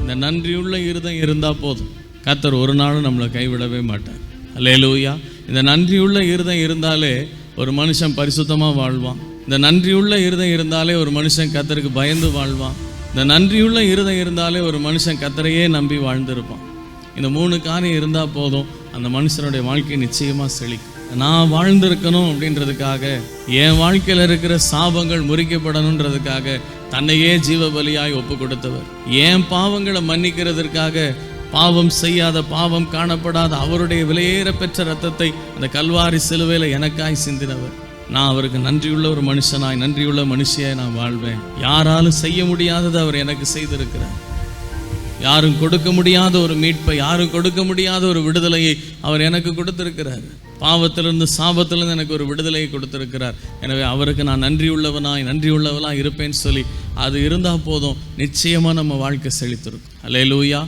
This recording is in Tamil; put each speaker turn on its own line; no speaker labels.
இந்த நன்றியுள்ள இருதம் இருந்தால் போதும். கத்தர் ஒரு நாளும் நம்மளை கைவிடவே மாட்டார். அல்லேலூயா இந்த நன்றியுள்ள இருதம் இருந்தாலே ஒரு மனுஷன் பரிசுத்தமாக வாழ்வான். இந்த நன்றியுள்ள இருதம் இருந்தாலே ஒரு மனுஷன் கத்தருக்கு பயந்து வாழ்வான். இந்த நன்றியுள்ள இருதம் இருந்தாலே ஒரு மனுஷன் கத்தரையே நம்பி வாழ்ந்திருப்பான். இந்த மூணு காரியம் இருந்தால் போதும். அந்த மனுஷனுடைய வாழ்க்கை நிச்சயமாக செழிக்கும். நான் வாழ்ந்திருக்கணும் அப்படின்றதுக்காக என் வாழ்க்கையில் இருக்கிற சாபங்கள் முறிக்கப்படணுன்றதுக்காக தன்னையே ஜீவ பலியாய் ஒப்பு கொடுத்தவர் என் பாவங்களை மன்னிக்கிறதற்காக பாவம் செய்யாத பாவம் காணப்படாத அவருடைய விலையேற பெற்ற ரத்தத்தை அந்த கல்வாரி சிலுவையில் எனக்காய் சிந்தினவர். நான் அவருக்கு நன்றியுள்ள ஒரு மனுஷனாய் நன்றியுள்ள மனுஷியாய் நான் வாழ்வேன். யாராலும் செய்ய முடியாததை அவர் எனக்கு செய்திருக்கிறார். யாரும் கொடுக்க முடியாத ஒரு மீட்பை யாரும் கொடுக்க முடியாத ஒரு விடுதலையை அவர் எனக்கு கொடுத்திருக்கிறார். பாவத்திலிருந்து சாபத்திலிருந்து எனக்கு ஒரு விடுதலையை கொடுத்திருக்கிறார். எனவே அவருக்கு நான் நன்றியுள்ளவனாய் நன்றியுள்ளவனாய் இருப்பேன்னு சொல்லி அது இருந்தால் போதும். நிச்சயமாக நம்ம வாழ்க்கை செழித்திருக்கும். அல்லேலூயா